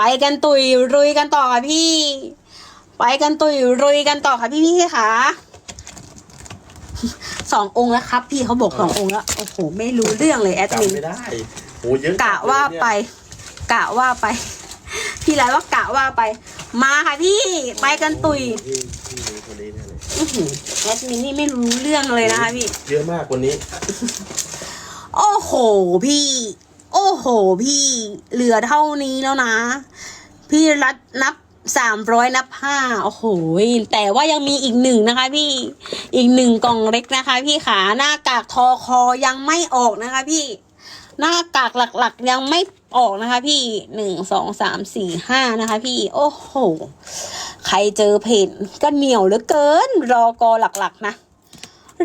ไปกันตุยรุยกันต่อค่ะพี่ ไปกันตุยรุยกันต่อค่ะพี่พี่ค่ะสององค์แล้วครับ พี่เขาบอกสององค์แล้วโอ้โหไม่รู้เรื่องเลยแอดมินจำไม่ได้โอ้เยอะกะว่าไป กะว่าไป พี่ไรว่ากะว่าไป มาค่ะพี่ ไปกันตุยพี่พี่รู้คนนี้แน่เลยอื้อหือแอดมินนี่ไม่รู้เรื่องเลยนะคะพี่ เยอะมากคนนี้ โอ้โหพี่ โอ้โห พี่เหลือเท่านี้แล้วนะ พี่รัดนับสามร้อยนับห้าโอ้โหแต่ว่ายังมีอีกหนึ่งนะคะ พี่อีกหนึ่งกล่องเล็กนะคะ พี่ขาหน้ากากทอคอยังไม่ออกนะคะ พี่หน้ากากหลักๆยังไม่ออกนะคะ พี่หนึ่งสองสามสี่ห้านะคะ พี่โอ้โห ใครเจอเพจก็เหนียวเหลือเกิน รอกอหลักๆนะ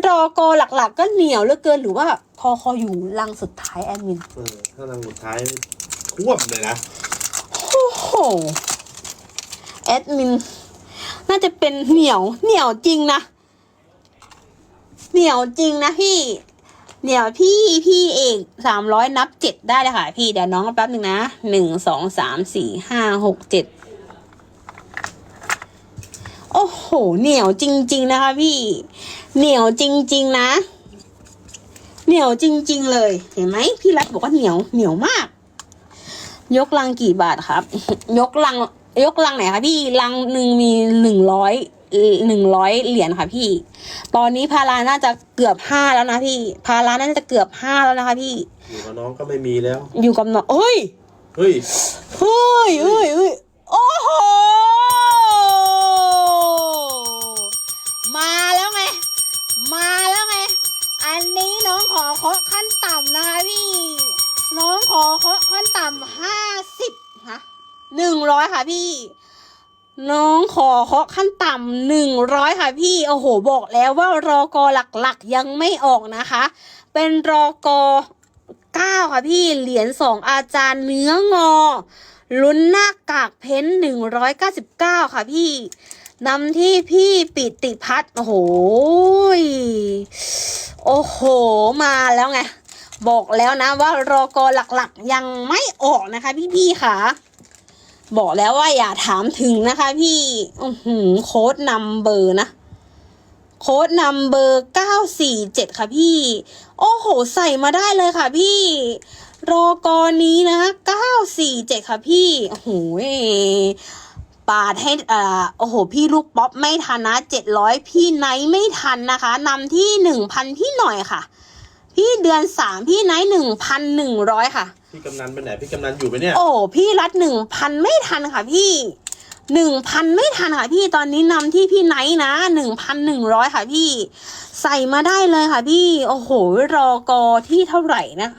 รอกอหลักๆ ก็เหนียวเหลือเกินหรือว่าคอคออยู่ลังสุดท้ายแอดมินเออถ้าทางสุดท้ายท่วมเลยนะโอ้โหแอดมินน่าจะเป็นเหนียวเหนียวจริงนะ เหนียวจริงนะพี่ เหนียวพี่พี่เอกสามร้อยนับเจ็ดได้เลยค่ะพี่เดี๋ยวน้องแป๊บหนึ่งนะหนึ่งสองสามสี่ห้าหกเจ็ด โอ้โห เหนียวจริง ๆ นะคะพี่ เหนียวจริง ๆ นะ เหนียวจริง ๆ เลย เห็นไหมพี่รัฐบอกว่าเหนียวเหนียวมาก ยกลังกี่บาทครับ ยกลัง ยกลังไหนคะพี่ลังหนึ่งมีหนึ่งร้อยหนึ่งร้อยเหรียญค่ะพี่ ตอนนี้พาราน่าจะเกือบห้าแล้วนะพี่ พาราน่าจะเกือบห้าแล้วนะคะพี่ อยู่กับน้องก็ไม่มีแล้ว อยู่กับน้องเฮ้ย เฮ้ย เฮ้ยเฮ้ยเฮ้ยโอ้โห มาแล้วไง มาแล้วไง อันนี้น้องขอเคาะขั้นต่ำนะคะพี่ น้องขอเคาะขั้นต่ำห้าสิบฮะหนึ่ง ร้อยค่ะพี่ น้องขอเคาะขั้นต่ำหนึ่งร้อยค่ะพี่โอ้โหบอกแล้วว่ารอกอหลักๆยังไม่ออกนะคะ เป็นรอกอเก้าค่ะพี่เหรียญสองอาจารย์เนื้องอลุ้นหน้ากากเพ้นหนึ่งร้อยเก้าสิบเก้าค่ะพี่นำที่พี่ปิติพัฒน์โอ้โห โอ้โห มาแล้วไง บอกแล้วนะว่ารอกอหลักๆ ยังไม่ออกนะคะพี่ๆค่ะ บอกแล้วว่าอย่าถามถึงนะคะ พี่อือหือโค้ดนำเบอร์นะ โค้ดนำเบอร์เก้าสี่เจ็ดค่ะพี่ โอ้โห ใส่มาได้เลยค่ะพี่ รอกอนี้นะเก้าสี่เจ็ดค่ะพี่ โอ้โหปาดให้อ่าโอ้โห พี่ลูกป๊อปไม่ทันนะเจ็ดร้อยพี่ไนท์ไม่ทันนะคะนำที่หนึ่งพันพี่หน่อยค่ะ พี่เดือนสามพี่ไนท์หนึ่งพันหนึ่งร้อยค่ะ พี่กำนันไปไหนพี่กำนันอยู่ไหมเนี่ยโอ้พี่รัดหนึ่งพันไม่ทันค่ะพี่หนึ่งพันไม่ทันค่ะพี่ตอนนี้นำที่พี่ไนท์นะหนึ่งพันหนึ่งร้อยค่ะพี่ ใส่มาได้เลยค่ะพี่ โอ้โห รอกอที่เท่าไหร่นะ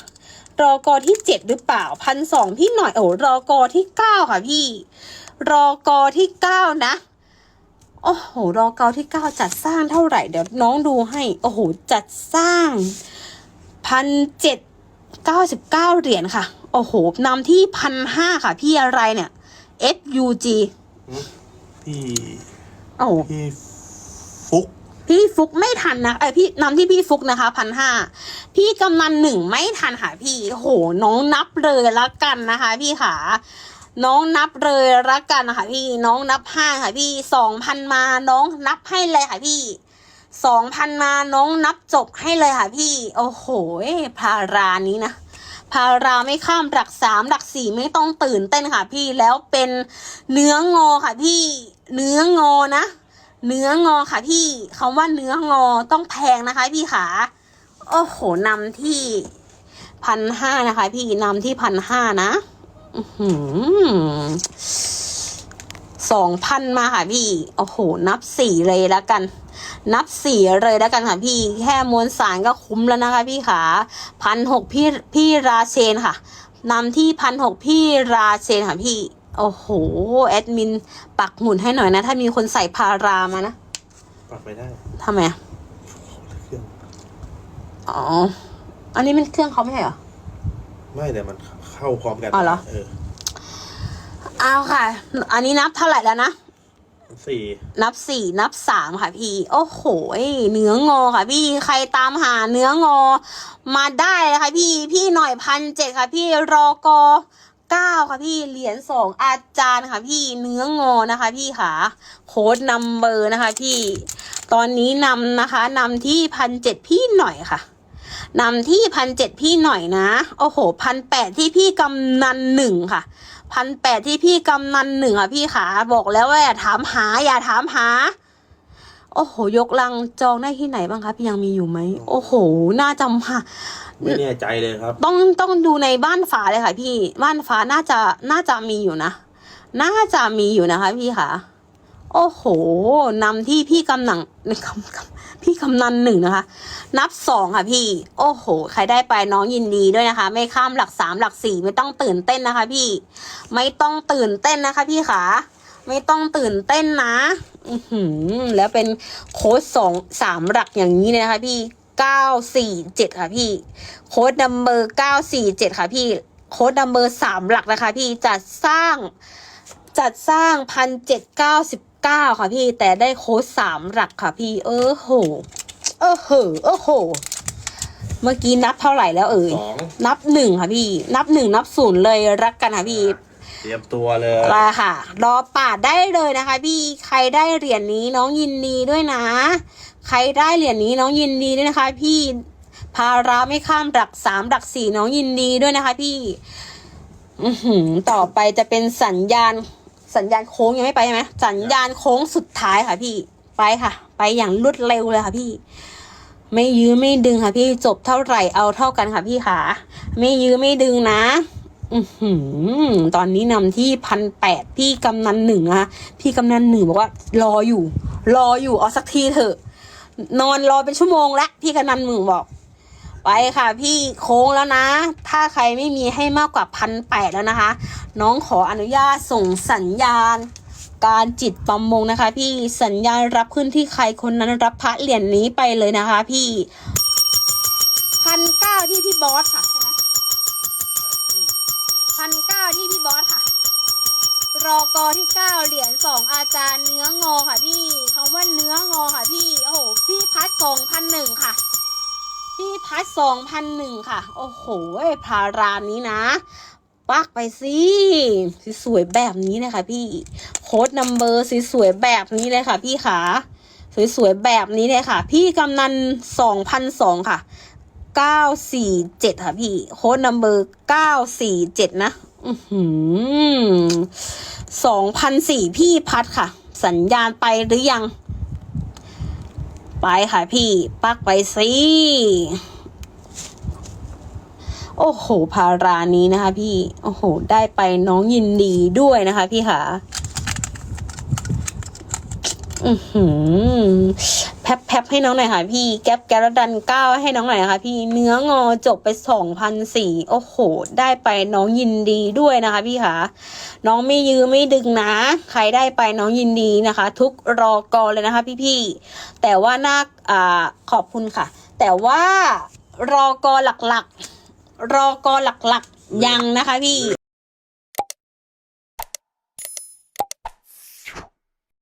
รอกอที่เจ็ดหรือเปล่าพันสองพี่หน่อยโอ้รอกอที่เก้าค่ะพี่ รอกอที่เก้านะ โอ้โห รอกอที่เก้าจัดสร้างเท่าไหร่เดี๋ยวน้องดูให้ โอ้โห จัดสร้าง พันเจ็ดเก้าสิบเก้าเหรียญค่ะ โอ้โหนำที่พันห้าค่ะ พี่อะไรเนี่ย FUG พี่โอ้โหพี่ฟุก พี่ฟุกไม่ทันนะไอยพี่นำที่พี่ฟุกนะคะพันห้าพี่กำนันหนึ่งไม่ทันค่ะพี่โอ้โหน้องนับเลยละกันนะคะ พี่ขาน้องนับเลยละกันนะคะพี่น้องนับห้าค่ะพี่สองพันมาน้องนับให้เลยค่ะพี่ สองพันมาน้องนับจบให้เลยค่ะพี่ โอ้โหพารานี้นะพาราไม่ข้ามหลักสามหลักสี่ไม่ต้องตื่นเต้นค่ะพี่แล้วเป็นเนื้องอค่ะพี่เนื้องอนะเนื้องอค่ะพี่คำว่าเนื้องอต้องแพงนะคะพี่ขาโอ้โหนำที่พันห้านะคะ พี่นำที่พันห้านะสองพันมาค่ะพี่ โอ้โห นับสี่เลยแล้วกัน นับสี่เลยแล้วกันค่ะพี่แค่มวลสารก็คุ้มแล้วนะคะพี่ขาพันหกพี่พี่ราเชนค่ะนำที่พันหกพี่ราเชนค่ะพี่ โอ้โห แอดมินปักหมุนให้หน่อยนะ ถ้ามีคนใส่พารามานะ ปักไม่ได้ทำไมอะเครื่องอ๋อ อันนี้มันเครื่องเขาไม่ใช่เหรอ ไม่แต่มันเข้าพร้อมกันอ๋อเหรอ เออ เอาค่ะ อันนี้นับเท่าไหร่แล้วนะ สี่นับสี่นับสามค่ะพี่ โอ้โหเนื้องอค่ะพี่ ใครตามหาเนื้องอ มาได้เลยค่ะพี่ พี่หน่อยพันเจ็ดค่ะพี่รอกอเก้าค่ะพี่ เหรียญสองอาจารย์ค่ะพี่ เนื้องอนะคะ พี่ค่ะ โค้ดนัมเบอร์นะคะ พี่ ตอนนี้นำนะคะนำที่พันเจ็ดพี่หน่อยค่ะนำที่พันเจ็ดพี่หน่อยนะ โอ้โหพันแปดที่พี่กำนันหนึ่งค่ะ พันแปดที่พี่กำนันหนึ่งค่ะพี่ขาบอกแล้วว่าอย่าถามหา อย่าถามหา โอ้โห ยกลังจองได้ที่ไหนบ้างคะพี่ยังมีอยู่ไหม โอ้โห น่าจำค่ะ ไม่แน่ใจเลยครับ ต้องต้องดูในบ้านฟ้าเลยค่ะ พี่ บ้านฟ้าน่าจะน่าจะมีอยู่นะ น่าจะมีอยู่นะคะ พี่ค่ะ โอ้โหนำที่พี่กำหนังกำกำพี่กำนันหนึ่งนะคะ นับสองค่ะพี่ โอ้โห ใครได้ไปน้องยินดีด้วยนะคะ ไม่ข้ามหลักสามหลักสี่ไม่ต้องตื่นเต้นนะคะ พี่ ไม่ต้องตื่นเต้นนะคะ พี่ขาไม่ต้องตื่นเต้นนะอือแล้วเป็นโค้ดสองสามหลักอย่างนี้เลยนะคะ พี่เก้าสี่เจ็ดค่ะพี่ โค้ดนัมเบอร์เก้าสี่เจ็ดค่ะพี่ โค้ดนัมเบอร์สามหลักนะคะ พี่จัดสร้างจัดสร้างพันเจ็ดเก้าสิบ เก้าค่ะพี่แต่ได้โค้ดสามหลักค่ะพี่ เออโห เออเหอเออโห เมื่อกี้นับเท่าไหร่แล้วเอ่ย สอง นับหนึ่งค่ะพี่ นับหนึ่งนับศูนย์เลยรักกันค่ะพี่ เตรียมตัวเลยมาค่ะ รอปาดได้เลยนะคะ พี่ใครได้เหรียญนี้น้องยินดีด้วยนะ ใครได้เหรียญนี้น้องยินดีด้วยนะคะ พี่ภาระไม่ข้ามหลักสามหลักสี่น้องยินดีด้วยนะคะ พี่ อือหือต่อไปจะเป็นสัญญาณ สัญญาณโค้งยังไม่ไปใช่ไหมสัญญาณโค้งสุดท้ายค่ะพี่ ไปค่ะ ไปอย่างรวดเร็วเลยค่ะพี่ ไม่ยื้อไม่ดึงค่ะพี่จบเท่าไหร่เอาเท่ากันค่ะพี่ขาไม่ยื้อไม่ดึงนะอือหือตอนนี้นำที่พันแปดพี่กำนันหนึ่งนะคะพี่กำนันหนึ่งบอกว่า รออยู่ รออยู่เอาสักทีเถอะ นอนรอเป็นชั่วโมงแล้วพี่กำนันหนึ่งบอก ไปค่ะพี่โค้งแล้วนะ ถ้าใครไม่มีให้มากกว่าพันแปดแล้วนะคะ น้องขออนุญาตส่งสัญญาณ การจิตประมงนะคะ พี่สัญญาณรับขึ้นที่ใครคนนั้นรับพระเหรียญนี้ไปเลยนะคะ พี่พันเก้าที่พี่บอสค่ะใช่ไหมพันเก้าที่พี่บอสค่ะรอกอที่เก้าเหรียญสองอาจารย์เนื้องอค่ะพี่คำว่าเนื้องอค่ะพี่โอ้โหพี่พัดสองพันหนึ่งค่ะ พี่พัดสองพันหนึ่งค่ะ โอ้โหพารานนี้นะ ปักไปสิสวยแบบนี้เลยค่ะพี่โค้ดนัมเบอร์สวยแบบนี้เลยค่ะพี่ขาสวยๆแบบนี้เลยค่ะ พี่กำนันสองพันสองค่ะเก้าสี่เจ็ดค่ะพี่ โค้ดนัมเบอร์เก้าสี่เจ็ดนะหือสองพันสี่พี่พัดค่ะ สัญญาณไปหรือยัง ไปค่ะพี่ ปักไปสิโอ้โห พารานี้นะคะพี่ โอ้โห ได้ไปน้องยินดีด้วยนะคะพี่ค่ะ อือหือแพบแพบให้น้องหน่อยค่ะ พี่แก๊ปแกรดันเก้าให้น้องหน่อยนะคะพี่เนื้องอจบไปสองพันสี่โอ้โห ได้ไปน้องยินดีด้วยนะคะ พี่ค่ะ น้องไม่ยื้อไม่ดึงนะ ใครได้ไปน้องยินดีนะคะ ทุกรอกอเลยนะคะ พี่ๆแต่ว่าน่าอ่าขอบคุณค่ะ แต่ว่ารอกอหลักๆ รอกอหลักๆยังนะคะพี่